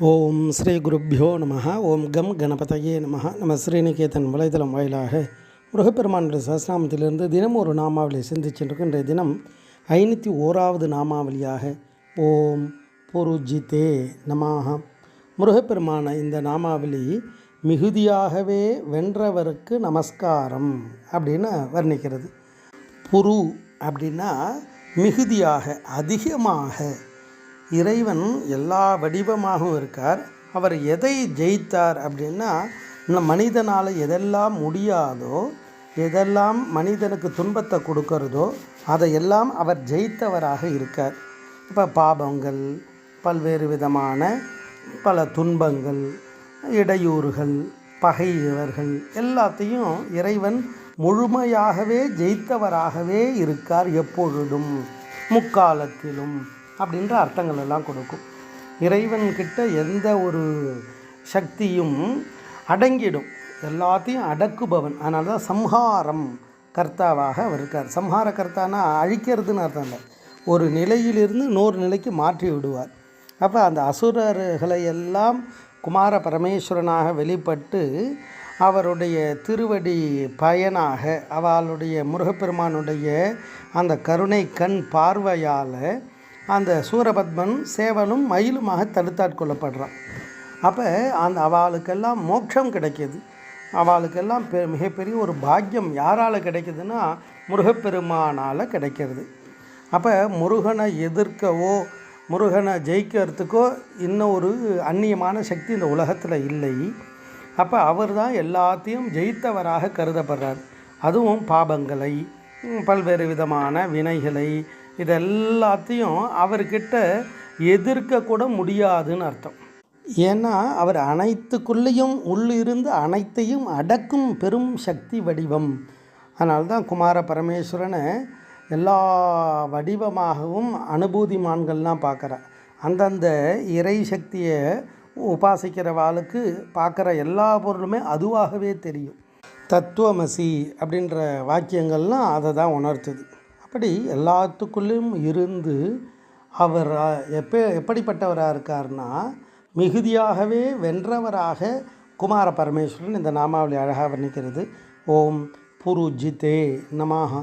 ஓம் ஸ்ரீ குருப்பியோ நம ஓம் கம் கணபதையே நம நம்ம ஸ்ரீநிகேதன் வலைதளம் வாயிலாக முருகப்பெருமானுடைய சஹஸ்நாமத்திலிருந்து தினம் ஒரு நாமாவளியை சிந்திச்சுருக்கோம் இன்றைய தினம் ஐநூற்றி ஓராவது நாமாவளியாக ஓம் புருஜிதே நமாக முருகப்பெருமான இந்த நாமாவளி மிகுதியாகவே வென்றவருக்கு நமஸ்காரம் அப்படின்னு வர்ணிக்கிறது. புரு அப்படின்னா மிகுதியாக அதிகமாக. இறைவன் எல்லா வடிவமாகவும் இருக்கார். அவர் எதை ஜெயித்தார் அப்படின்னா இந்த மனிதனால் எதெல்லாம் முடியாதோ எதெல்லாம் மனிதனுக்கு துன்பத்தை கொடுக்கறதோ அதையெல்லாம் அவர் ஜெயித்தவராக இருக்கார். இப்போ பாபங்கள் பல்வேறு விதமான பல துன்பங்கள் இடையூறுகள் பகைவர்கள் எல்லாத்தையும் இறைவன் முழுமையாகவே ஜெயித்தவராகவே இருக்கார் எப்பொழுதும் முக்காலத்திலும் அப்படின்ற அர்த்தங்கள் எல்லாம் கொடுக்கும். இறைவன்கிட்ட எந்த ஒரு சக்தியும் அடங்கிடும். எல்லாத்தையும் அடக்குபவன். அதனால தான் சம்ஹாரம் கர்த்தாவாக அவர் இருக்கார். சம்ஹார கர்த்தானா அழிக்கிறதுன்னு அர்த்தம் இல்லை. ஒரு நிலையிலிருந்து நூறு நிலைக்கு மாற்றி விடுவார். அப்போ அந்த அசுரர்களை எல்லாம் குமார பரமேஸ்வரனாக வெளிப்பட்டு அவருடைய திருவடி பயனாக அவளுடைய முருகப்பெருமானுடைய அந்த கருணை கண் பார்வையால் அந்த சூரபத்மன் சேவனும் மயிலுமாக தடுத்தாட்கொள்ளப்படுறான் அப்போ அந்த அவளுக்கெல்லாம் மோட்சம் கிடைக்கிது. அவளுக்கெல்லாம் பெ மிகப்பெரிய ஒரு பாக்கியம் யாரால் கிடைக்கிதுன்னா முருகப்பெருமானால் கிடைக்கிறது. அப்போ முருகனை எதிர்க்கவோ முருகனை ஜெயிக்கிறதுக்கோ இன்னும் ஒரு அந்நியமான சக்தி இந்த உலகத்தில் இல்லை. அப்போ அவர் தான் எல்லாத்தையும் ஜெயித்தவராக கருதப்படுறார். அதுவும் பாபங்களை பல்வேறு விதமான வினைகளை இதெல்லாத்தையும் அவர்கிட்ட எதிர்க்க கூட முடியாதுன்னு அர்த்தம். ஏன்னா அவர் அனைத்துக்குள்ளேயும் உள்ளிருந்து அனைத்தையும் அடக்கும் பெரும் சக்தி வடிவம். அதனால்தான் குமார பரமேஸ்வரனை எல்லா வடிவமாகவும் அனுபூதிமான்கள்லாம் பார்க்குறேன் அந்தந்த இறை சக்தியை உபாசிக்கிறவாளுக்கு பார்க்குற எல்லா பொருளுமே அதுவாகவே தெரியும். தத்துவமசி அப்படின்ற வாக்கியங்கள்லாம் அதை தான் உணர்த்துது. அப்படி எல்லாத்துக்குள்ளேயும் இருந்து அவர் எப்போ எப்படிப்பட்டவராக இருக்கார்னா மிகுதியாகவே வென்றவராக குமார பரமேஸ்வரன் இந்த நாமாவளி அழகாக வர்ணிக்கிறது. ஓம் புருஜிதே நமாக